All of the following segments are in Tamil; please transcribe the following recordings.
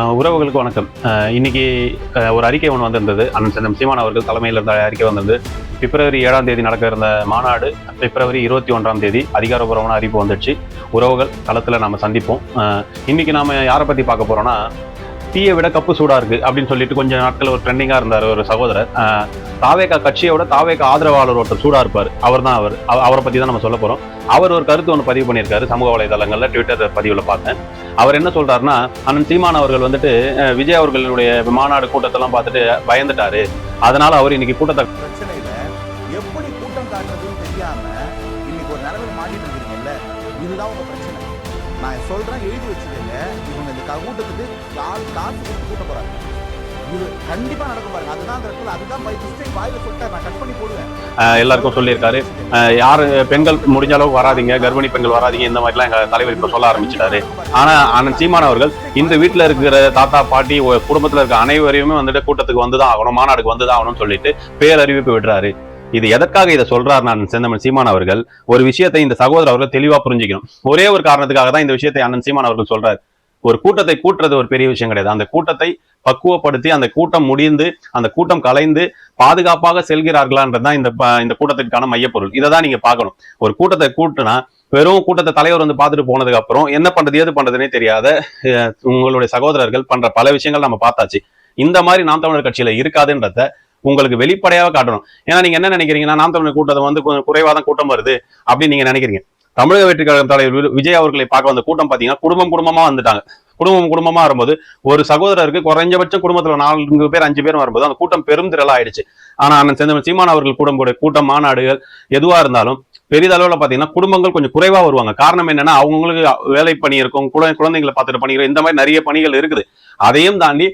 உறவுகளுக்கு வணக்கம். இன்னைக்கு ஒரு அறிக்கை ஒன்று வந்திருந்தது. அண்ணன் செந்தம் சீமான் அவர்கள் தலைமையில் இருந்த அறிக்கை வந்திருந்தது பிப்ரவரி ஏழாம் தேதி நடக்க இருந்த மாநாடு பிப்ரவரி இருபத்தி ஒன்றாம் தேதி அதிகாரபூர்வமான அறிவிப்பு வந்துச்சு உறவுகள் களத்தில் நம்ம சந்திப்போம். இன்னைக்கு நாம யாரை பற்றி பார்க்க போறோம்னா தீயை விட கப்பு சூடா இருக்கு அப்படின்னு சொல்லிட்டு கொஞ்ச நாட்கள் ஒரு ட்ரெண்டிங்காக இருந்தார் ஒரு சகோதரர். தாவேக்கா தாவேகா கட்சியோட தாவேகா ஆதரவாளர் ஒருத்தர் சூடா இருப்பார். அவர். தான் அவர் அவரை பற்றி தான் நம்ம சொல்ல போறோம். அவர் ஒரு கருத்து ஒன்று பதிவு பண்ணியிருக்காரு சமூக வலைதளங்களில் ட்விட்டர் பதிவில் பார்த்தேன். அவர் என்ன சொல்றாருன்னா அண்ணன் சீமான் அவர்கள் வந்துட்டு விஜய் அவர்களுடைய மாநாடு கூட்டத்தெல்லாம் பார்த்துட்டு பயந்துட்டாரு. அதனால அவர் இன்னைக்கு கூட்டத்தை பிரச்சனையில எப்படி கூட்டம் காட்டுறதுன்னு தெரியாம இன்னைக்கு ஒரு நிலவில் மாட்டிட்டு இருக்கீங்கல்ல? இதுதான் உங்க பிரச்சனை. நான் சொல்றேன் எழுதி வச்சுக்கோங்க. கூட்டத்துக்கு கால் காசு கொடுத்து கூட்ட போறாங்க? இது கண்டிப்பா நடக்கும் பாருங்க. அதுதான் அந்த இடத்துல அதுதான் பை மிஸ்டேக் வாயில சொல்லிட்டேன் நான் கட் பண்ணி போடுவேன். எல்லாருக்கும் சொல்லியிருக்காரு. யார் யாரு பெண்கள் முடிஞ்ச அளவுக்கு வராதீங்க கர்ப்பிணி பெண்கள் வராதீங்க இந்த மாதிரிலாம் எங்க தலைவர் இப்ப சொல்ல ஆரம்பிச்சிட்டாரு. ஆனா ஆனந்த் சீமான் அவர்கள் இந்த வீட்டுல இருக்கிற தாத்தா பாட்டி குடும்பத்தில் குடும்பத்துல இருக்க அனைவரையுமே வந்துட்டு கூட்டத்துக்கு வந்துதான் ஆகணும் மாநாடுக்கு வந்துதான் ஆகணும்னு சொல்லிட்டு பேரறிவிப்பு விடுறாரு. இது எதற்காக இதை சொல்றாரு நான் செந்தமன் சீமான் அவர்கள்? ஒரு விஷயத்தை இந்த சகோதரர் அவர்கள் தெளிவா புரிஞ்சுக்கணும். ஒரே ஒரு காரணத்துக்காக தான் இந்த விஷயத்தை அண்ணன் சீமான் அவர்கள் சொல்றாரு. ஒரு கூட்டத்தை கூட்டுறது ஒரு பெரிய விஷயம் கிடையாது. அந்த கூட்டத்தை பக்குவப்படுத்தி அந்த கூட்டம் முடிந்து அந்த கூட்டம் கலைந்து பாதுகாப்பாக செல்கிறார்களான்றது தான் இந்த இந்த கூட்டத்திற்கான மையப்பொருள். இதை தான் நீங்க பார்க்கணும். ஒரு கூட்டத்தை கூட்டுனா வெறும் கூட்டத்தை தலைவர் வந்து பார்த்துட்டு போனதுக்கு அப்புறம் என்ன பண்றது ஏது பண்றதுனே தெரியாத அஹ், உங்களுடைய சகோதரர்கள் பண்ற பல விஷயங்கள் நம்ம பார்த்தாச்சு. இந்த மாதிரி நாம் தமிழர் கட்சியில இருக்காதுன்றத உங்களுக்கு வெளிப்படையாக காட்டணும். ஏன்னா நீங்க என்ன நினைக்கிறீங்கன்னா நாம் தமிழர் கூட்டத்தை வந்து கொஞ்சம் குறைவா தான் கூட்டம் வருது அப்படின்னு நீங்க நினைக்கிறீங்க. தமிழக வெற்றி கழகம் தலைவர் விஜய் அவர்களை பார்க்க வந்த கூட்டம் பார்த்தீங்கன்னா குடும்பம் குடும்பமா வந்துட்டாங்க. குடும்பம் குடும்பமா வரும்போது ஒரு சகோதரருக்கு குறைஞ்சபட்சம் குடும்பத்துல நான்கு பேர் அஞ்சு பேரும் வரும்போது அந்த கூட்டம் பெரும் திரளா ஆயிடுச்சு. ஆனா அண்ணன் செந்தமன் சீமான் அவர்கள் கூட்டம் கூட கூட்டம் மாநாடுகள் எதுவா இருந்தாலும் பெரிதளவில் பார்த்தீங்கன்னா குடும்பங்கள் கொஞ்சம் குறைவா வருவாங்க. காரணம் என்னன்னா அவங்களுக்கு வேலை பணி இருக்கும் குழந்தைங்களை பார்த்துட்டு பணிகள் இந்த மாதிரி நிறைய பணிகள் இருக்குது. அதையும் தாண்டி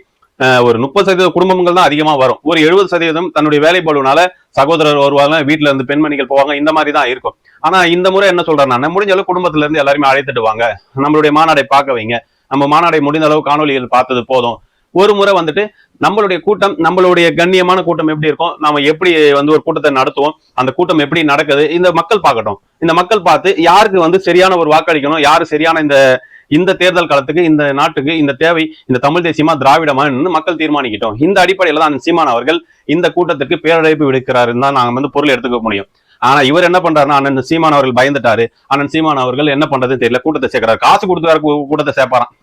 ஒரு முப்பது சதவீத குடும்பங்கள் தான் அதிகமாக வரும். ஒரு எழுபது சதவீதம் தன்னுடைய வேலை பளுனால சகோதரர் வருவாங்க வீட்டில் இருந்து பெண்மணிகள் போவாங்க இந்த மாதிரி தான் இருக்கும். ஆனால் இந்த முறை என்ன சொல்றேன் நான் முடிஞ்ச அளவு குடும்பத்துல இருந்து எல்லாருமே அழைத்துட்டு வாங்க நம்மளுடைய மாநாடை பார்க்க வைங்க. நம்ம மாநாடை முடிந்த அளவு காணொலிகள் பார்த்தது போதும். ஒரு முறை வந்துட்டு நம்மளுடைய கூட்டம் நம்மளுடைய கண்ணியமான கூட்டம் எப்படி இருக்கும்? நாம எப்படி வந்து ஒரு கூட்டத்தை நடத்துவோம்? அந்த கூட்டம் எப்படி நடக்குது? இந்த மக்கள் பார்க்கட்டும். இந்த மக்கள் பார்த்து யாருக்கு வந்து சரியான ஒரு வாக்களிக்கணும்? யாரு சரியான இந்த இந்த தேர்தல் காலத்துக்கு இந்த நாட்டுக்கு இந்த தேவை இந்த தமிழ் தேசியமா திராவிடமா மக்கள் தீர்மானிக்கிட்டோம். இந்த அடிப்படையில தான் சீமான் அவர்கள் இந்த கூட்டத்திற்கு பேரழைப்பு விடுக்கிறாருன்னு தான் நாங்க வந்து பொருள் எடுத்துக்க முடியும். ஆனா இவர் என்ன பண்றாருன்னா அண்ணன் சீமான் அவர்கள் பயந்துட்டாரு. அண்ணன் சீமான் அவர்கள் என்ன பண்றதுன்னு தெரியல கூட்டத்தை சேர்க்கிறார். காசு கொடுத்து கூ- கூட்டத்தை சேர்ப்பாராம்.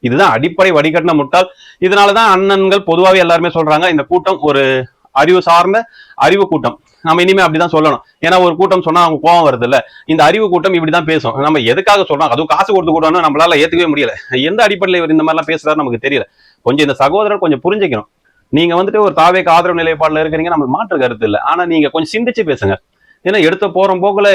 இதுதான் அடிப்படை வடிகட்டின முட்டாள். இதனாலதான் அண்ணன்கள் பொதுவாகவே எல்லாருமே சொல்றாங்க இந்த கூட்டம் ஒரு அறிவு சார்ந்த அறிவு கூட்டம். நம்ம இனிமே அப்படிதான் சொல்லணும். ஏன்னா ஒரு கூட்டம் சொன்னா அவங்க கோவம் வருது இல்ல இந்த அறிவு கூட்டம் இப்படிதான் பேசும். நம்ம எதுக்காக சொல்றோம்? அதுவும் காசு கொடுத்து கூட்டம்னு நம்மளால ஏத்துக்கவே முடியல. எந்த அடிப்படையில் இவர் இந்த மாதிரிலாம் பேசுறாரு நமக்கு தெரியல. கொஞ்சம் இந்த சகோதரர் கொஞ்சம் புரிஞ்சுக்கணும். நீங்க வந்துட்டு ஒரு தாவேக்கு ஆதரவு நிலைப்பாடுல இருக்கிறீங்க நம்ம மாற்று கருத்து இல்லை. ஆனா நீங்க கொஞ்சம் சிந்திச்சு பேசுங்க. ஏன்னா எடுத்த போற போக்குல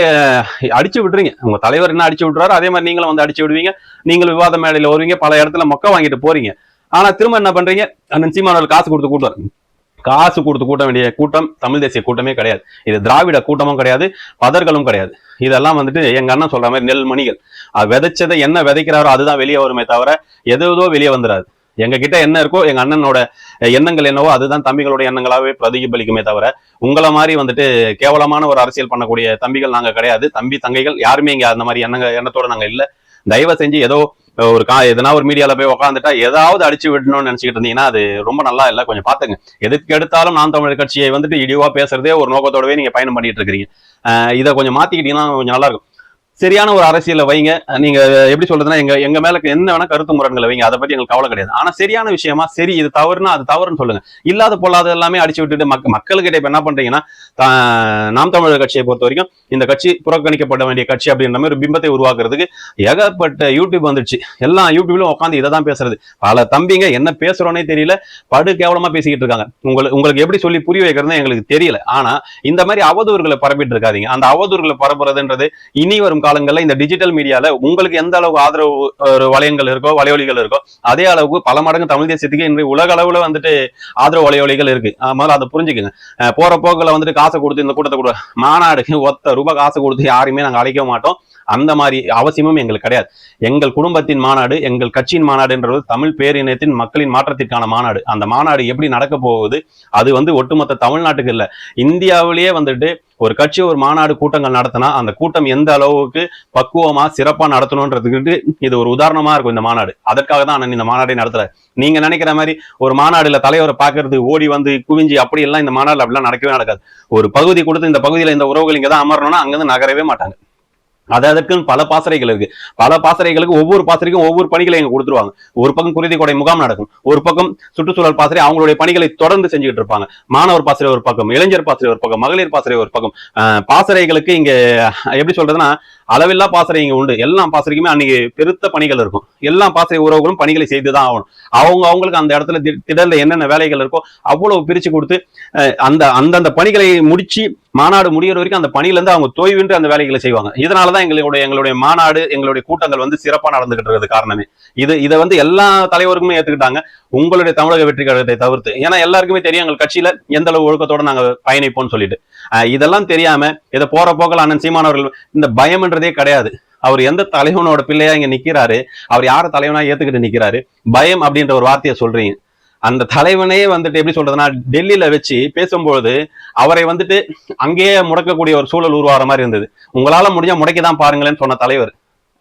அடிச்சு விட்டுறீங்க. உங்க தலைவர் என்ன அடிச்சு விட்டுறாரு அதே மாதிரி நீங்களும் வந்து அடிச்சு விடுவீங்க. நீங்கள் விவாத மேடையில வருவீங்க பல இடத்துல மொக்க வாங்கிட்டு போறீங்க. ஆனா திரும்ப என்ன பண்றீங்க? அந்த சீமானவர் காசு கொடுத்து கூட்டம் காசு கொடுத்து கூட்ட வேண்டிய கூட்டம் தமிழ் தேசிய கூட்டமே கிடையாது. இது திராவிட கூட்டமும் கிடையாது பதர்களும் கிடையாது. இதெல்லாம் வந்துட்டு எங்க அண்ணன் சொல்ற மாதிரி நெல் மணிகள். அது விதைச்சதை என்ன விதைக்கிறாரோ அதுதான் வெளியே வருமே தவிர எதோ வெளியே வந்துடாது எங்க கிட்ட என்ன இருக்கோ எங்க அண்ணனோட எண்ணங்கள் என்னவோ அதுதான் தம்பிகளோட எண்ணங்களாவே பிரதிபலிக்குமே தவிர உங்களை மாதிரி வந்துட்டு கேவலமான ஒரு அரசியல் பண்ணக்கூடிய தம்பிகள் நாங்க கிடையாது. தம்பி தங்கைகள் யாருமே இங்க அந்த மாதிரி எண்ணங்க எண்ணத்தோட நாங்க இல்ல. தயவு செஞ்சு ஏதோ ஒரு கா எதனா ஒரு மீடியால போய் உட்காந்துட்டா ஏதாவது அடிச்சு விடணும்னு நினைச்சுக்கிட்டு இருந்தீங்கன்னா அது ரொம்ப நல்லா இல்ல. கொஞ்சம் பாத்துங்க. எதுக்கு எடுத்தாலும் நாம் தமிழர் கட்சியை வந்துட்டு இடிவா பேசுறதே ஒரு நோக்கத்தோடவே நீங்க பயணம் பண்ணிட்டு இருக்கிறீங்க. இதை கொஞ்சம் மாத்திக்கிட்டீங்கன்னா கொஞ்சம் நல்லா இருக்கும். சரியான ஒரு அரசியலை வைங்க. நீங்க எப்படி சொல்றதுன்னா எங்க எங்க மேல என்ன வேணா கருத்து முரண்களை வைங்க. அதை பத்தி எங்களுக்கு கவலை கிடையாது. ஆனா சரியான விஷயமா சரி இது தவறுனா அது தவறுன்னு சொல்லுங்க. இல்லாத பொல்லாத எல்லாமே அடிச்சு விட்டுட்டு மக்க மக்கள்கிட்ட இப்ப என்ன பண்றீங்கன்னா நாம் தமிழர் கட்சியை பொறுத்த வரைக்கும் இந்த கட்சி புறக்கணிக்கப்பட வேண்டிய கட்சி அப்படின்ற மாதிரி ஒரு பிம்பத்தை உருவாக்குறதுக்கு ஏகப்பட்ட யூடியூப் வந்துடுச்சு. எல்லா யூடியூப்லயும் உட்காந்து இதை தான் பேசுறது. பல தம்பிங்க என்ன பேசுறோன்னே தெரியல. படு கேவலமா பேசிக்கிட்டு இருக்காங்க. உங்களுக்கு உங்களுக்கு எப்படி சொல்லி புரிய வைக்கிறதுன்னு எங்களுக்கு தெரியல. ஆனா இந்த மாதிரி அவதூறுகளை பரப்பிட்டு இருக்காதீங்க. அந்த அவதூறுகளை பரப்புறதுன்றது இனி வரும் காலங்கள்ல இந்த டிஜிட்டல் மீடியால உங்களுக்கு எந்த அளவுக்கு ஆதரவு வளையங்கள் இருக்கோ வலையொலிகள் இருக்கோ அதே அளவுக்கு பல மடங்கு தமிழ் தேசியத்துக்கு இன்றைய உலக அளவுல வந்துட்டு ஆதரவு வலையொலிகள் இருக்கு. அஹ் முதல்ல அதை புரிஞ்சுக்குங்க. போற போக்குல வந்துட்டு காசை கொடுத்து இந்த கூட்டத்தை கூட மாநாடுக்கு ஒத்த ரூபாய் காசு கொடுத்து யாருமே நாங்க அழைக்க மாட்டோம். அந்த மாதிரி அவசியமும் எங்களுக்கு கிடையாது. எங்கள் குடும்பத்தின் மாநாடு எங்கள் கட்சியின் மாநாடு என்றது தமிழ் பேரினத்தின் மக்களின் மாற்றத்திற்கான மாநாடு. அந்த மாநாடு எப்படி நடக்க போகுது? அது வந்து ஒட்டுமொத்த தமிழ்நாட்டுக்கு இல்ல. இந்தியாவிலேயே வந்துட்டு ஒரு கட்சி ஒரு மாநாடு கூட்டங்கள் நடத்தினா அந்த கூட்டம் எந்த அளவுக்கு பக்குவமா சிறப்பா நடத்தணுன்றதுக்கு இது ஒரு உதாரணமா இருக்கும் இந்த மாநாடு. அதற்காக தான் அண்ணன் இந்த மாநாடை நடத்துறேன் நீங்க நினைக்கிற மாதிரி ஒரு மாநாடுல தலைவரை பாக்குறது ஓடி வந்து குவிஞ்சி அப்படி எல்லாம் இந்த மாநாடுல அப்படிலாம் நடக்கவே நடக்காது. ஒரு பகுதி கொடுத்து இந்த பகுதியில இந்த உறவுகள் இங்க தான் அமரணும்னா அங்கிருந்து நகரவே மாட்டாங்க. அது அதற்குன்னு பல பாசறைகள் இருக்கு. பல பாசறைகளுக்கு ஒவ்வொரு பாசறைக்கும் ஒவ்வொரு பணிகளை இங்க கொடுத்துருவாங்க. ஒரு பக்கம் குருதி கொடை முகாம் நடக்கும். ஒரு பக்கம் சுற்றுச்சூழல் பாசறை அவங்களுடைய பணிகளை தொடர்ந்து செஞ்சுக்கிட்டு இருப்பாங்க. மாணவர் பாசறை ஒரு பக்கம் இளைஞர் பாசறை ஒரு பக்கம் மகளிர் பாசறை ஒரு பக்கம். பாசறைகளுக்கு இங்க எப்படி சொல்றதுன்னா அளவில்லா பாசறை இங்க உண்டு. எல்லா பாசறைக்குமே அன்னைக்கு பெருத்த பணிகள் இருக்கும். எல்லா பாசறை உறவுகளும் பணிகளை செய்துதான் ஆகணும். அவங்க அவங்களுக்கு அந்த இடத்துல திடல்ல என்னென்ன வேலைகள் இருக்கோ அவ்வளவு பிரிச்சு கொடுத்து அந்த அந்தந்த பணிகளை முடிச்சு மாநாடு முடிகிற வரைக்கும் அந்த பணியில இருந்து அவங்க தொய்வின்றி அந்த வேலைகளை செய்வாங்க. இதனால தான் எங்களுடைய எங்களுடைய மாநாடு எங்களுடைய கூட்டங்கள் வந்து சிறப்பா நடந்துகிட்டு இருக்கிறது காரணமே. இது இதை வந்து எல்லா தலைவருக்குமே ஏத்துக்கிட்டாங்க. உங்களுடைய தமிழக வெற்றி கழகத்தை தவிர்த்து. ஏன்னா எல்லாருக்குமே தெரியும் எங்கள் கட்சியில எந்த அளவு ஒழுக்கத்தோட நாங்க பயணிப்போம்னு சொல்லிட்டு. இதெல்லாம் தெரியாம இதை போற போக்கில் அண்ணன் சீமானவர்கள் இந்த பயம் பயம்ன்றதே கிடையாது. அவர் எந்த தலைவனோட பிள்ளையா இங்க நிக்கிறாரு அவர் யார தலைவனா ஏத்துக்கிட்டு நிக்கிறாரு பயம் அப்படின்ற ஒரு வார்த்தையை சொல்றீங்க. அந்த தலைவனே வந்துட்டு எப்படி சொல்றதுன்னா டெல்லியில வச்சு பேசும்பொழுது அவரை வந்துட்டு அங்கேயே முடக்கக்கூடிய ஒரு சூழல் உருவாகிற மாதிரி இருந்தது. உங்களால முடிஞ்சா முடக்கி தான் பாருங்களேன்னு சொன்ன தலைவர்.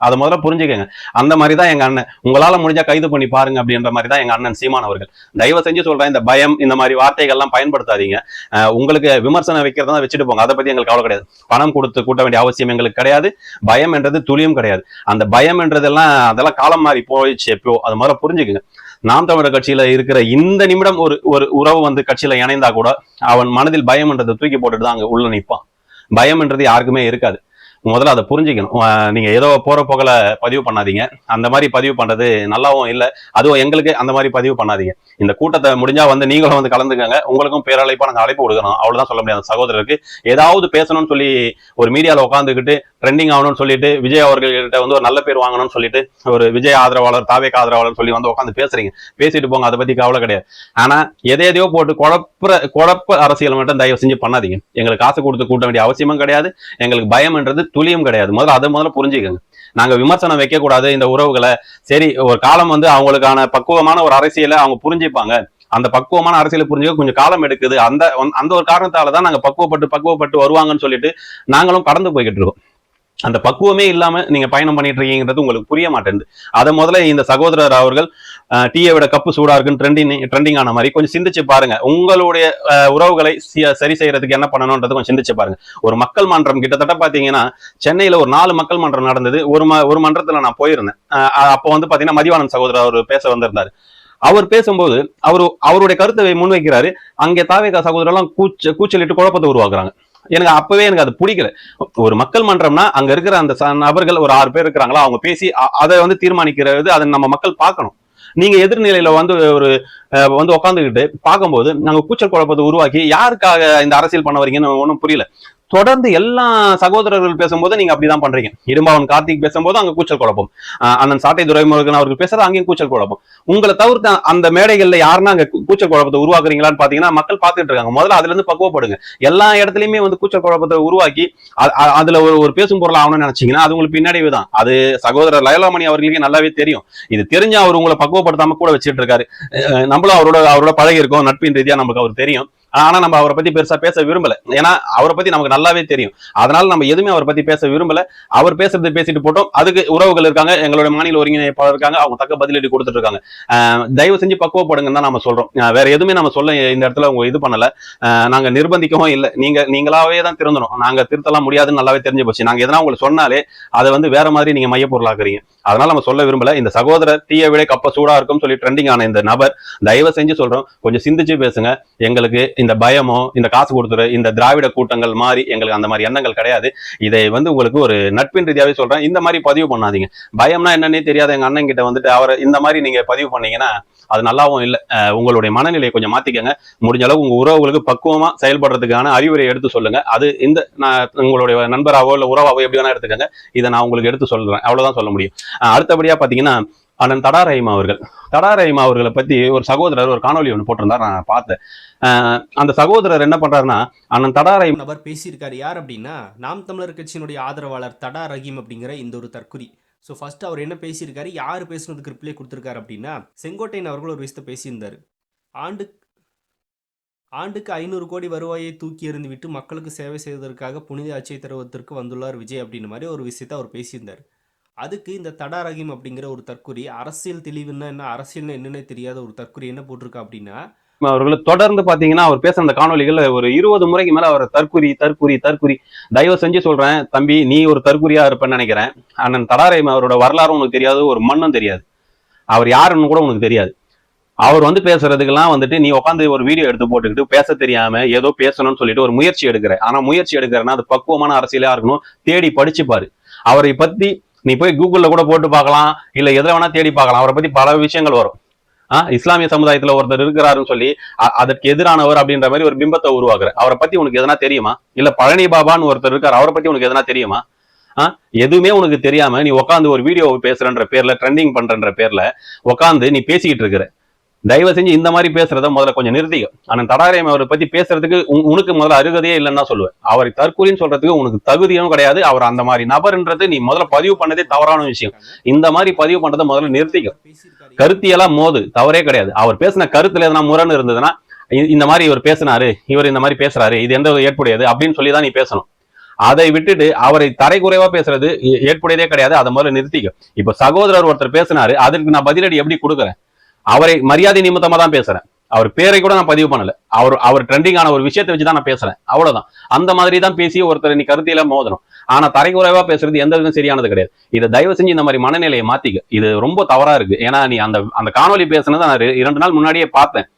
அதை முதல்ல புரிஞ்சுக்கங்க. அந்த மாதிரி தான் எங்க அண்ணன். உங்களால முடிஞ்சா கைது பண்ணி பாருங்க அப்படின்ற மாதிரி தான் எங்க அண்ணன் சீமான் அவர்கள். தயவு செஞ்சு சொல்றேன் இந்த பயம் இந்த மாதிரி வார்த்தைகள்லாம் பயன்படுத்தாதீங்க. உங்களுக்கு விமர்சனம் வைக்கிறதா வச்சுட்டு போங்க. அதை பத்தி எங்களுக்கு அவ்வளவு கிடையாது. பணம் கொடுத்து கூட்ட வேண்டிய அவசியம் எங்களுக்கு கிடையாது. பயம் என்றது துளியும் கிடையாது. அந்த பயம் என்றதெல்லாம் அதெல்லாம் காலம் மாறி போயிடுச்சு எப்போ அது முதல்ல புரிஞ்சுக்குங்க. நாம் தமிழர் கட்சியில இருக்கிற இந்த நிமிடம் ஒரு ஒரு உறவு வந்து கட்சியில இணைந்தா கூட அவன் மனதில் பயம்ன்றதை தூக்கி போட்டுட்டு தான் அங்க உள்ள நிற்பான் பயம்ன்றது யாருக்குமே இருக்காது. முதல்ல அதை புரிஞ்சுக்கணும். நீங்கள் ஏதோ போகிற போகல பதிவு பண்ணாதீங்க. அந்த மாதிரி பதிவு பண்ணுறது நல்லாவும் இல்லை. அதுவும் எங்களுக்கு அந்த மாதிரி பதிவு பண்ணாதீங்க. இந்த கூட்டத்தை முடிஞ்சால் வந்து நீங்களும் வந்து கலந்துக்கங்க. உங்களுக்கும் பேரழைப்பாக நாங்கள் அழைப்பு கொடுக்கணும். அவ்வளோதான் சொல்ல முடியாது. சகோதரருக்கு ஏதாவது பேசணும்னு சொல்லி ஒரு மீடியாவில் உட்காந்துக்கிட்டு ட்ரெண்டிங் ஆகணும்னு சொல்லிட்டு விஜய் அவர்கள்கிட்ட வந்து ஒரு நல்ல பேர் வாங்கணும்னு சொல்லிட்டு ஒரு விஜய் ஆதரவாளர் தாவேக் ஆதரவாளர் சொல்லி வந்து உட்காந்து பேசுறீங்க. பேசிட்டு போங்க. அதை பற்றி கவலை கிடையாது. ஆனால் எதை எதையோ போட்டு குழப்ப குழப்ப அரசியல் மட்டும் தயவு செஞ்சு பண்ணாதீங்க. எங்களுக்கு காசு கொடுத்து கூட்ட வேண்டிய அவசியமும் கிடையாது. எங்களுக்கு பயம்ன்றது துளியும் கிடையாது. முதல்ல அதை முதல்ல புரிஞ்சுக்கோங்க. நாங்க விமர்சனம் வைக்க கூடாது இந்த உறவுகளை. சரி ஒரு காலம் வந்து அவங்களுக்கான பக்குவமான ஒரு அரசியலை அவங்க புரிஞ்சுப்பாங்க. அந்த பக்குவமான அரசியலை புரிஞ்சுக்க கொஞ்சம் காலம் எடுக்குது. அந்த அந்த ஒரு காரணத்தால தான் நாங்க பக்குவப்பட்டு பக்குவப்பட்டு வருவாங்கன்னு சொல்லிட்டு நாங்களும் கடந்து போய்கிட்டு இருக்கோம். அந்த பக்குவமே இல்லாம நீங்க பயணம் பண்ணிட்டு இருக்கீங்கிறது உங்களுக்கு புரிய மாட்டேங்குது. அதை முதல்ல இந்த சகோதரர் அவர்கள் டீயை விட கப்பு சூடா இருக்குன்னு ட்ரெண்டிங் ட்ரெண்டிங் ஆன மாதிரி கொஞ்சம் சிந்திச்சு பாருங்க. உங்களுடைய உறவுகளை சரி செய்யறதுக்கு என்ன பண்ணணும்ன்றது கொஞ்சம் சிந்திச்சு பாருங்க. ஒரு மக்கள் மன்றம் கிட்டத்தட்ட பாத்தீங்கன்னா சென்னையில ஒரு நாலு மக்கள் மன்றம் நடந்தது. ஒரு ம ஒரு மன்றத்துல நான் போயிருந்தேன். அப்போ வந்து பாத்தீங்கன்னா மதிவானன் சகோதரர் அவர் பேச வந்திருந்தாரு. அவர் பேசும்போது அவரு அவருடைய கருத்தை முன்வைக்கிறாரு. அங்கே தாவேகா சகோதரெல்லாம் கூச்ச கூச்சலிட்டு குழப்பத்தை உருவாக்குறாங்க. எனக்கு அப்பவே எனக்கு அது பிடிக்கல. ஒரு மக்கள் மன்றம்னா அங்க இருக்கிற அந்த ச- நபர்கள் ஒரு ஆறு பேர் இருக்கிறாங்களா அவங்க பேசி அதை வந்து தீர்மானிக்கிறது அதை நம்ம மக்கள் பார்க்கணும். நீங்க எதிர்நிலையில வந்து ஒரு வந்து உட்காந்துக்கிட்டு பார்க்கும்போது நாங்க கூச்சல் குழப்பத்தை உருவாக்கி யாருக்காக இந்த அரசியல் பண்ண வரீங்கன்னு ஒன்றும் புரியல. தொடர்ந்து எல்லா சகோதரர்கள் பேசும்போது நீங்க அப்படிதான் பண்றீங்க. இரும்பாவன் கார்த்திக் பேசும்போது அங்க கூச்சல் குழப்பம். அண்ணன் சாட்டை துரைமுருகன் அவர்கள் பேசுறது அங்கேயும் கூச்சல் குழப்பம். உங்களை தவிர்த்து அந்த மேடைகள்ல யாருன்னா அங்க கூச்ச கூச்சல் குழப்பத்தை உருவாக்குறீங்களான்னு பாத்தீங்கன்னா மக்கள் பார்த்துட்டு இருக்காங்க. முதல்ல அதுல இருந்து பக்குவப்படுங்க. எல்லா இடத்துலயுமே வந்து கூச்சல் குழப்பத்தை உருவாக்கி அ- அதுல ஒரு ஒரு பேசும் பொருள் ஆகணும்னு நினைச்சீங்கன்னா அது உங்களுக்கு பின்னாடி தான். அது சகோதரர் லயலாமணி அவர்களுக்கே நல்லாவே தெரியும். இது தெரிஞ்சு அவர் உங்களை பக்குவப்படுத்தாம கூட வச்சுட்டு இருக்காரு. அஹ் நம்மளும் அவரோட அவரோட பழகி இருக்கோம் நட்பின் ரீதியா நமக்கு அவர் தெரியும். ஆனா நம்ம அவரை பத்தி பெருசா பேச விரும்பல. ஏன்னா அவரை பத்தி நமக்கு நல்லாவே தெரியும். அதனால நம்ம எதுவுமே அவரை பத்தி பேச விரும்பல. அவர் பேசுறது பேசிட்டு போட்டோம். அதுக்கு உறவுகள் இருக்காங்க. எங்களோட மாநில ஒருங்கிணைப்பாளர் இருக்காங்க. அவங்க தக்க பதிலடி கொடுத்துட்டு இருக்காங்க. தயவு செஞ்சு பக்குவப்படுங்கன்னு தான் நம்ம சொல்றோம். வேற எதுவுமே நம்ம சொல்ல இந்த இடத்துல அவங்க இது பண்ணல. நாங்க நிர்பந்திக்கவும் இல்லை. நீங்க நீங்களாவே தான் திருந்தணும். நாங்க திருத்தலாம் முடியாதுன்னு நல்லாவே தெரிஞ்சு போச்சு. நாங்க எதனா உங்களுக்கு சொன்னாலே அதை வந்து வேற மாதிரி நீங்க மையப்பொருளாக்குறீங்க. அதனால நம்ம சொல்ல விரும்பல. இந்த சகோதரர் தீய விட கப்ப சூடா இருக்கும் சொல்லி ட்ரெண்டிங் ஆன இந்த நபர் தயவு செஞ்சு சொல்றோம். கொஞ்சம் சிந்திச்சு பேசுங்க. எங்களுக்கு இந்த பயமோ இந்த காசு கொடுத்துரு இந்த திராவிட கூட்டங்கள் மாதிரி எங்களுக்கு அந்த மாதிரி எண்ணங்கள் கிடையாது. இதை வந்து உங்களுக்கு ஒரு நட்பின் ரீதியாவே சொல்றேன். இந்த மாதிரி பதிவு பண்ணாதீங்க. பயம்னா என்னன்னே தெரியாத எங்க அண்ணன் கிட்ட வந்துட்டு அவரை இந்த மாதிரி நீங்க பதிவு பண்ணீங்கன்னா அது நல்லாவும் இல்லை. உங்களுடைய மனநிலையை கொஞ்சம் மாத்திக்கங்க. முடிஞ்ச அளவு உங்க உறவுகளுக்கு பக்குவமா செயல்படுறதுக்கான அறிவுரை எடுத்து சொல்லுங்க. அது இந்த நான் உங்களுடைய நண்பராகவோ இல்ல உறவாவோ எப்படி வேணா எடுத்துக்கங்க. இதை நான் உங்களுக்கு எடுத்து சொல்றேன். அவ்வளவுதான் சொல்ல முடியும். அடுத்தபடியா பாத்தீங்கன்னா அண்ணன் தடா ரஹீம் அவர்கள். தடா ரஹீம் அவர்களை பத்தி ஒரு சகோதரர் ஒரு காணொளி ஒன்று போட்டிருந்தார் நான் பார்த்தேன். அந்த சகோதரர் என்ன பண்றாருன்னா அண்ணன் தடா ரஹீம் நபர் பேசியிருக்காரு. யார் அப்படின்னா நாம் தமிழர் கட்சியினுடைய ஆதரவாளர் தடா ரஹீம் அப்படிங்கிற இந்த ஒரு தற்குறி. ஸோ ஃபர்ஸ்ட் அவர் என்ன பேசியிருக்காரு? யார் பேசுனதுக்கு ரிப்ளை கொடுத்துருக்காரு அப்படின்னா செங்கோட்டையன் அவர்கள் ஒரு விஷயத்தை பேசியிருந்தார். ஆண்டு ஆண்டுக்கு ஐநூறு கோடி வருவாயை தூக்கி எறிந்துவிட்டு மக்களுக்கு சேவை செய்வதற்காக புனித அச்சை தருவதற்கு வந்துள்ளார் விஜய் அப்படின்ற மாதிரி ஒரு விஷயத்தை அவர் பேசியிருந்தார். அதுக்கு இந்த தடா ரஹீம் அப்படிங்கிற ஒரு தற்குறி அரசியல் தெளிவுன்னா என்ன அரசியல்னு என்னென்ன தெரியாத ஒரு தற்குறி என்ன போட்டிருக்கா அப்படின்னா அவர்களை தொடர்ந்து பாத்தீங்கன்னா அவர் பேசுற அந்த காணொலிகள் ஒரு இருபது முறைக்கு மேல அவர் தற்குறி தற்குறி தற்குறி தயவு செஞ்சு சொல்றேன் தம்பி நீ ஒரு தற்குறியா இருப்பேன்னு நினைக்கிறேன். அண்ணன் தடாரை அவரோட வரலாறு உனக்கு தெரியாது ஒரு மண்ணும் தெரியாது. அவர் யாருன்னு கூட உனக்கு தெரியாது. அவர் வந்து பேசுறதுக்கெல்லாம் வந்துட்டு நீ உட்காந்து ஒரு வீடியோ எடுத்து போட்டுக்கிட்டு பேச தெரியாம ஏதோ பேசணும்னு சொல்லிட்டு ஒரு முயற்சி எடுக்கிற. ஆனா முயற்சி எடுக்கிறனா அது பக்குவமான அரசியலா இருக்கணும் தேடி படிச்சுப்பாரு அவரை பத்தி நீ போய் கூகுள்ல கூட போட்டு பார்க்கலாம் இல்ல எதுல வேணா தேடி பார்க்கலாம். அவரை பத்தி பல விஷயங்கள் வரும். இஸ்லாமிய சமுதாயத்துல ஒருத்தர் இருக்கிறாருன்னு சொல்லி அதற்கு எதிரானவர் அப்படின்ற மாதிரி ஒரு பிம்பத்தை உருவாக்குற. அவரை பத்தி உனக்கு எதனா தெரியுமா? இல்ல பழனி பாபான்னு ஒருத்தர் இருக்கார் அவரை பத்தி உனக்கு எதனா தெரியுமா? எதுவுமே உனக்கு தெரியாம நீ உட்காந்து ஒரு வீடியோ பேசுறன்ற பேர்ல ட்ரெண்டிங் பண்றன்ற பேர்ல உட்காந்து நீ பேசிக்கிட்டு இருக்கிற. தயவு செஞ்சு இந்த மாதிரி பேசுறத முதல்ல கொஞ்சம் நிறுத்திக்க. ஆனால் தடாரியம் அவரை பத்தி பேசுறதுக்கு உ- உனக்கு முதல்ல அருகதையே இல்லைன்னு தான் சொல்லுவேன். அவரை தற்கொலைன்னு சொல்றதுக்கு உனக்கு தகுதியும் கிடையாது. அவர் அந்த மாதிரி நபர்ன்றது நீ முதல்ல பதிவு பண்ணதே தவறான விஷயம். இந்த மாதிரி பதிவு பண்றதை முதல்ல நிறுத்திக்க. கருத்தியெல்லாம் மோது தவறே கிடையாது. அவர் பேசின கருத்துல எதனா முரண் இருந்ததுன்னா இந்த மாதிரி இவர் பேசினாரு இவர் இந்த மாதிரி பேசுறாரு இது எந்த ஏற்புடையது அப்படின்னு சொல்லி தான் நீ பேசணும். அதை விட்டுட்டு அவரை தரைக்குறைவா பேசுறது ஏற்புடையதே கிடையாது. அதை முதல்ல நிறுத்திக்க. இப்ப சகோதரர் ஒருத்தர் பேசினாரு அதற்கு நான் பதிலடி எப்படி கொடுக்குறேன்? அவரை மரியாதை நிமித்தமா தான் பேசுறேன். அவர் பேரை கூட நான் பதிவு பண்ணல. அவர் அவர் ட்ரெண்டிங் ஆன ஒரு விஷயத்தை வச்சு தான் நான் பேசுறேன். அவ்வளவுதான். அந்த மாதிரி தான் பேசி ஒருத்தர் நீ கருத்தில மோதணும். ஆனா தரைக்குறைவா பேசுறது எந்த விதம் சரியானது கிடையாது. இதை தயவு செஞ்சு இந்த மாதிரி மனநிலையை மாத்திக்க. இது ரொம்ப தவறா இருக்கு. ஏன்னா நீ அந்த அந்த காணொலி பேசுனதை நான் இரண்டு நாள் முன்னாடியே பார்த்தேன்.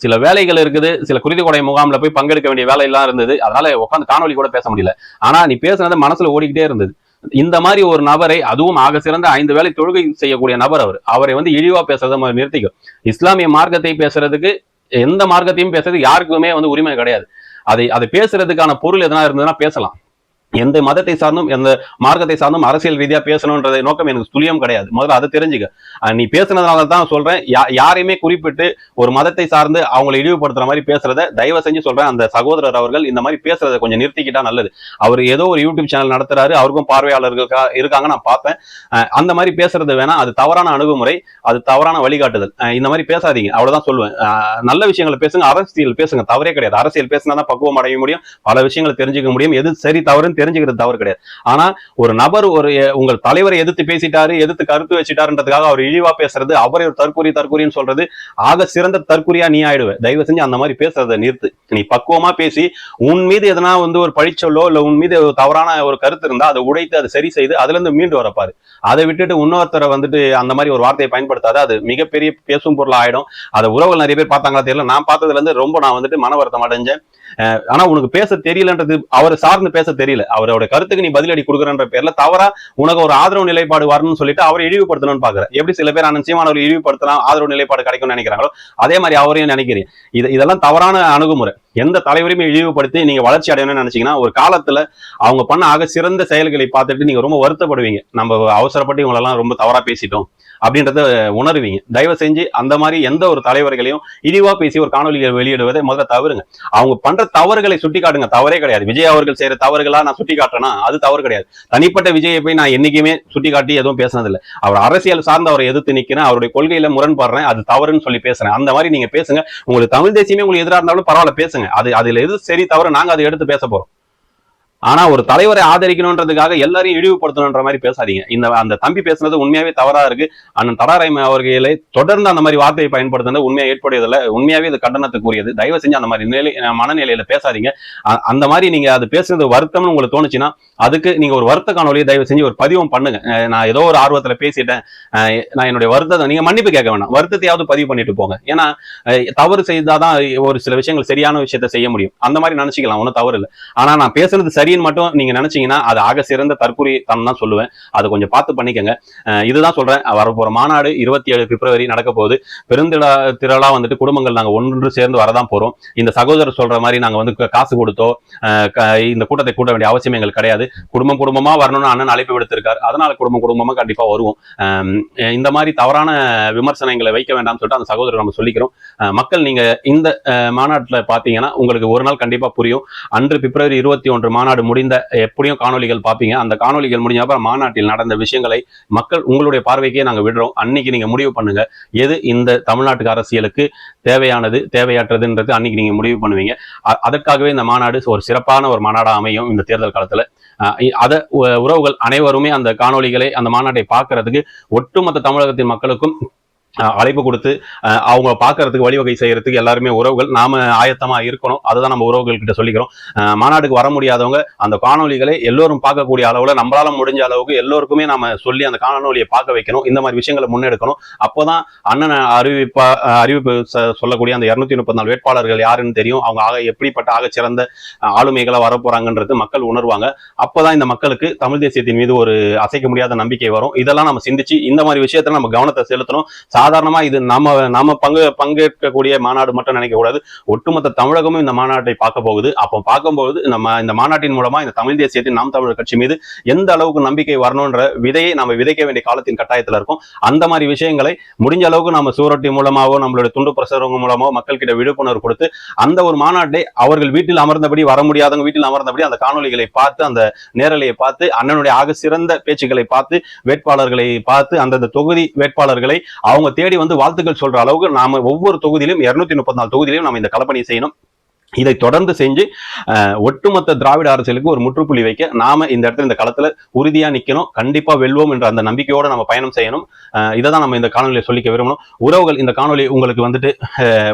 சில வேலைகள் இருக்குது. சில குருதிக்கொடை முகாம்ல போய் பங்கெடுக்க வேண்டிய வேலை எல்லாம் இருந்தது. அதனால உட்காந்து காணொலி கூட பேச முடியல. ஆனா நீ பேசுனது மனசுல ஓடிக்கிட்டே இருந்தது. இந்த மாதிரி ஒரு நபரை அதுவும் ஆக சிறந்த ஐந்து வேலை தொழுகை செய்யக்கூடிய நபர் அவர். அவரை வந்து இழிவா பேசுறதை நிறுத்திக்கும் இஸ்லாமிய மார்க்கத்தை பேசுறதுக்கு எந்த மார்க்கத்தையும் பேசுறது யாருக்குமே வந்து உரிமை கிடையாது. அதை அதை பேசுறதுக்கான பொருள் எதனா இருந்ததுன்னா பேசலாம். எந்த மதத்தை சார்ந்தும் எந்த மார்க்கத்தை சார்ந்தும் அரசியல் ரீதியா பேசணுன்றதை நோக்கம் எனக்கு துல்லியம் கிடையாது. முதல்ல அதை தெரிஞ்சுக்க. நீ பேசுனதுனால தான் சொல்றேன். யா- யாரையுமே குறிப்பிட்டு ஒரு மதத்தை சார்ந்து அவங்களை இழிவுபடுத்துற மாதிரி பேசுறத தயவு செஞ்சு சொல்றேன். அந்த சகோதரர் அவர்கள் இந்த மாதிரி பேசுறதை கொஞ்சம் நிறுத்திக்கிட்டா நல்லது. அவர் ஏதோ ஒரு யூடியூப் சேனல் நடத்துறாரு. அவருக்கும் பார்வையாளர்கள் இருக்காங்க. நான் பார்த்தேன். அந்த மாதிரி பேசுறது வேணா அது தவறான அணுகுமுறை. அது தவறான வழிகாட்டுதல். இந்த மாதிரி பேசாதீங்க. அவ்வளவுதான் சொல்லுவேன். நல்ல விஷயங்களை பேசுங்க. அரசியல் பேசுங்க. தவறே கிடையாது. அரசியல் பேசினா தான் பக்குவம் அடைய முடியும். பல விஷயங்களை தெரிஞ்சுக்க முடியும். எது சரி தவறுன்னு தெரிஞ்சுக்கிறது தவறு கிடையாது. ஆனா ஒரு நபர் ஒரு உங்கள் தலைவரை எதிர்த்து பேசிட்டாரு எதிர்த்து கருத்து வச்சுட்டாருன்றதுக்காக அவர் இழிவா பேசுறது அவரை ஒரு தற்கொலை தற்கொலைன்னு சொல்றது ஆக சிறந்த தற்கூரியா நீ ஆயிடுவ. தயவு செஞ்சு அந்த மாதிரி பேசுறதை நிறுத்து. நீ பக்குவமா பேசி உன் மீது எதனா வந்து ஒரு பழிச்சொல்லோ இல்ல உன் மீது தவறான ஒரு கருத்து இருந்தா அதை உடைத்து அதை சரி செய்து அதுல இருந்து மீண்டு வரப்பாரு அதை விட்டுட்டு இன்னொருத்தரை வந்துட்டு அந்த மாதிரி ஒரு வார்த்தையை பயன்படுத்தாத அது மிகப்பெரிய பேசும் பொருளா ஆயிடும் அதை உறவுகள் நிறைய பேர் பார்த்தாங்களா தெரியல. நான் பார்த்ததுல இருந்து ரொம்ப நான் வந்துட்டு மன வருத்தம் அடைஞ்சேன். ஆனா உனக்கு பேச தெரியலன்றது அவர் சார்ந்து பேச தெரியல. அவரோட கருத்துக்கு நீ பதிலடி கொடுக்குறன்ற பேர்ல தவறா உனக்கு ஒரு ஆதரவு நிலைப்பாடு வரணும்னு சொல்லிட்டு அவரை இழிவுபடுத்தணும்னு பாக்குற. எப்படி சில பேர் அண்ணன் இழிவுபடுத்தலாம் ஆதரவு நிலைப்பாடு கிடைக்கும்னு நினைக்கிறாங்களோ அதே மாதிரி அவரையும் நினைக்கிறேன். இது இதெல்லாம் தவறான அணுகுமுறை. எந்த தலைவரையுமே இழிவுபடுத்தி நீங்க வளர்ச்சி அடையணும்னு நினைச்சீங்கன்னா ஒரு காலத்துல அவங்க பண்ண ஆக சிறந்த செயல்களை பார்த்துட்டு நீங்க ரொம்ப வருத்தப்படுவீங்க. நம்ம அவசரப்பட்டு இவங்களெல்லாம் ரொம்ப தவறா பேசிட்டோம். அப்படின்றத உணர்வீங்க. தயவு செஞ்சு அந்த மாதிரி எந்த ஒரு தலைவர்களையும் இழிவா பேசி ஒரு காணொலியை வெளியிடுவதை முதல்ல தவறுங்க. அவங்க பண்ற தவறுகளை சுட்டி காட்டுங்க தவறே கிடையாது. விஜய் அவர்கள் செய்யற தவறுகளா நான் சுட்டி காட்டுறேன்னா அது தவறு கிடையாது. தனிப்பட்ட விஜயை போய் நான் என்னைக்குமே சுட்டி காட்டி எதுவும் பேசினதில்லை. அவர் அரசியல் சார்ந்து அவரை எதிர்த்து நிற்கிறேன் அவருடைய கொள்கையில முரண்படுறேன். அது தவறுன்னு சொல்லி பேசுறேன். அந்த மாதிரி நீங்க பேசுங்க. உங்களுக்கு தமிழ் தேசியமே உங்களுக்கு எதிராக இருந்தாலும் பரவாயில்ல. பேசுங்க. அது அதுல எது சரி தவறு நாங்க அதை எடுத்து பேச போறோம். ஆனா ஒரு தலைவரை ஆதரிக்கணுன்றதுக்காக எல்லாரையும் இழிவுபடுத்தணுன்ற மாதிரி பேசாதீங்க. இந்த அந்த தம்பி பேசுனது உண்மையாவே தவறா இருக்கு. அண்ணன் தடாராய்மை அவர்களை தொடர்ந்து அந்த மாதிரி வார்த்தையை பயன்படுத்தினது உண்மையா ஏற்புடையதில்ல. உண்மையாவே இது கண்டனத்துக்குரியது. தயவு செஞ்சு அந்த மாதிரி நிலை மனநிலையில பேசாதீங்க. அந்த மாதிரி நீங்க அது பேசுறது வருத்தம்னு உங்களுக்கு தோணுச்சுன்னா அதுக்கு நீங்க ஒரு வருத்த காணொலியை தயவு செஞ்சு ஒரு பதிவும் பண்ணுங்க. நான் ஏதோ ஒரு ஆர்வத்துல பேசிட்டேன். நான் என்னுடைய வருத்தத்தை நீங்க மன்னிப்பு கேட்க வேணாம். வருத்தத்தையாவது பதிவு பண்ணிட்டு போங்க. ஏன்னா தவறு செய்தாதான் ஒரு சில விஷயங்கள் சரியான விஷயத்த செய்ய முடியும். அந்த மாதிரி நினைச்சுக்கலாம். ஒன்றும் தவறு இல்லை. ஆனா நான் பேசுனது சரியா அப்படின்னு மட்டும் நீங்க நினைச்சீங்கன்னா அது ஆக சிறந்த தற்கொலை தான் தான் சொல்லுவேன். அதை கொஞ்சம் பார்த்து பண்ணிக்கங்க. இதுதான் சொல்றேன். வரப்போற மாநாடு இருபத்தி ஏழு பிப்ரவரி நடக்க போகுது. பெருந்திழா திரளா வந்துட்டு குடும்பங்கள் நாங்க ஒன்று சேர்ந்து வரதான் போறோம். இந்த சகோதரர் சொல்ற மாதிரி நாங்க வந்து காசு கொடுத்தோ இந்த கூட்டத்தை கூட்ட வேண்டிய அவசியம் எங்களுக்கு கிடையாது. குடும்பம் குடும்பமா வரணும்னு அண்ணன் அழைப்பு விடுத்திருக்காரு. அதனால குடும்பம் குடும்பமா கண்டிப்பா வருவோம். இந்த மாதிரி தவறான விமர்சனங்களை வைக்க வேண்டாம்னு சொல்லிட்டு அந்த சகோதரர் நம்ம சொல்லிக்கிறோம். மக்கள் நீங்க இந்த மாநாட்டில் மாநாட்டுல பாத்தீங்கன்னா உங்களுக்கு ஒரு நாள் கண்டிப்பா புரியும். அன்று பிப்ரவரி இருபத்தி ஒன்று மாநாடு முடிந்த எப்படியும் காணொளிகள் பார்ப்பீங்க. அந்த காணொளிகள் முடிஞ்ச அப்புறம் மாநாட்டில் நடந்த விஷயங்களை மக்கள் உங்களுடைய பார்வைக்கே நாங்கள் விடுறோம். அன்னைக்கு நீங்கள் முடிவு பண்ணுங்க. எது இந்த தமிழ்நாட்டுக்கு அரசியலுக்கு தேவையானது தேவையற்றதுன்றது அன்னைக்கு நீங்க முடிவு பண்ணுவீங்க. அதற்காகவே இந்த மாநாடு ஒரு சிறப்பான ஒரு மாநாடா அமையும் இந்த தேர்தல் காலத்தில். அதை உறவுகள் அனைவருமே அந்த காணொளிகளை அந்த மாநாட்டை பார்க்கறதுக்கு ஒட்டுமொத்த தமிழகத்தின் மக்களுக்கும் அழைப்பு கொடுத்து அவங்க பார்க்கறதுக்கு வழிவகை செய்யறதுக்கு எல்லாருமே உறவுகள். நாம ஆயத்தமா இருக்கணும். அதுதான் நம்ம உறவுகள் கிட்ட சொல்லிக்கிறோம். அஹ் மாநாடுக்கு வர முடியாதவங்க அந்த காணொலிகளை எல்லோரும் பார்க்கக்கூடிய அளவுல நம்மளால முடிஞ்ச அளவுக்கு எல்லோருக்குமே நம்ம சொல்லி அந்த காணொலியை பார்க்க வைக்கணும். இந்த மாதிரி விஷயங்களை முன்னெடுக்கணும். அப்போதான் அண்ணன் அறிவிப்பா அறிவிப்பு சொல்லக்கூடிய அந்த இருநூத்தி முப்பத்தி நாலு வேட்பாளர்கள் யாருன்னு தெரியும். அவங்க ஆக எப்படிப்பட்ட ஆக சிறந்த ஆளுமைகளை வரப்போறாங்கன்றது மக்கள் உணர்வாங்க. அப்போதான் இந்த மக்களுக்கு தமிழ் தேசியத்தின் மீது ஒரு அசைக்க முடியாத நம்பிக்கை வரும். இதெல்லாம் நம்ம சிந்திச்சு இந்த மாதிரி விஷயத்துல நம்ம கவனத்தை செலுத்தணும். சாதாரணமா இது நம்ம நம்ம பங்கு பங்கேற்கக்கூடிய மாநாடு மட்டும் நினைக்க கூடாது. ஒட்டுமொத்த தமிழகமும் இந்த மாநாட்டை பார்க்க போகுது. அப்போ பார்க்கும்போது நம்ம இந்த மாநாட்டின் மூலமா இந்த தமிழ் தேசியத்தின் நாம் தமிழர் கட்சி மீது எந்த அளவுக்கு நம்பிக்கை வரணுன்ற விதையை நம்ம விதைக்க வேண்டிய காலத்தின் கட்டாயத்தில் இருக்கும். அந்த மாதிரி விஷயங்களை முடிஞ்ச அளவுக்கு நம்ம சூரட்டி மூலமாவோ நம்மளுடைய துண்டு பிரசுரங்கள் மூலமோ மக்கள்கிட்ட விழிப்புணர்வு கொடுத்து அந்த ஒரு மாநாட்டை அவர்கள் வீட்டில் அமர்ந்தபடி வர முடியாதவங்க வீட்டில் அமர்ந்தபடி அந்த காணொளிகளை பார்த்து அந்த நேரலையை பார்த்து அண்ணனுடைய ஆக சிறந்த பேச்சுக்களை பார்த்து வேட்பாளர்களை பார்த்து அந்தந்த தொகுதி வேட்பாளர்களை அவங்க தேடி வந்து வாழ்த்துக்கள் சொல்ற அளவுக்கு நாம ஒவ்வொரு தொகுதியிலும் இருநூத்தி முப்பத்தி நாலு தொகுதியிலும் நம்ம இந்த கலப்பணி செய்யணும். இதை தொடர்ந்து செஞ்சு ஒட்டுமொத்த திராவிட அரசியலுக்கு ஒரு முற்றுப்புள்ளி வைக்க நாம இந்த இடத்துல இந்த களத்துல உறுதியா நிக்கணும். கண்டிப்பா வெல்வோம் என்ற அந்த நம்பிக்கையோட நம்ம பயணம் செய்யணும். இதை தான் நம்ம இந்த காணொலியை சொல்லிக்க விரும்பணும். உறவுகள் இந்த காணொலி உங்களுக்கு வந்துட்டு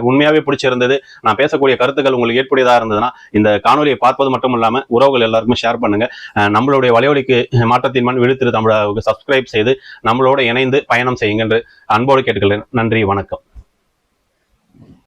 உண்மையாவே பிடிச்சிருந்தது. நான் பேசக்கூடிய கருத்துக்கள் உங்களுக்கு ஏற்புடையதா இருந்ததுன்னா இந்த காணொலியை பார்ப்பது மட்டும் இல்லாம உறவுகள் எல்லாருக்கும் ஷேர் பண்ணுங்க. நம்மளுடைய வலையொலிக்கு மாற்றத்தின் மண் விழுத்திரு தமிழாவுக்கு சப்ஸ்கிரைப் செய்து நம்மளோட இணைந்து பயணம் செய்யுங்க என்று அன்போடு கேட்டுக்கிறேன் நன்றி வணக்கம்.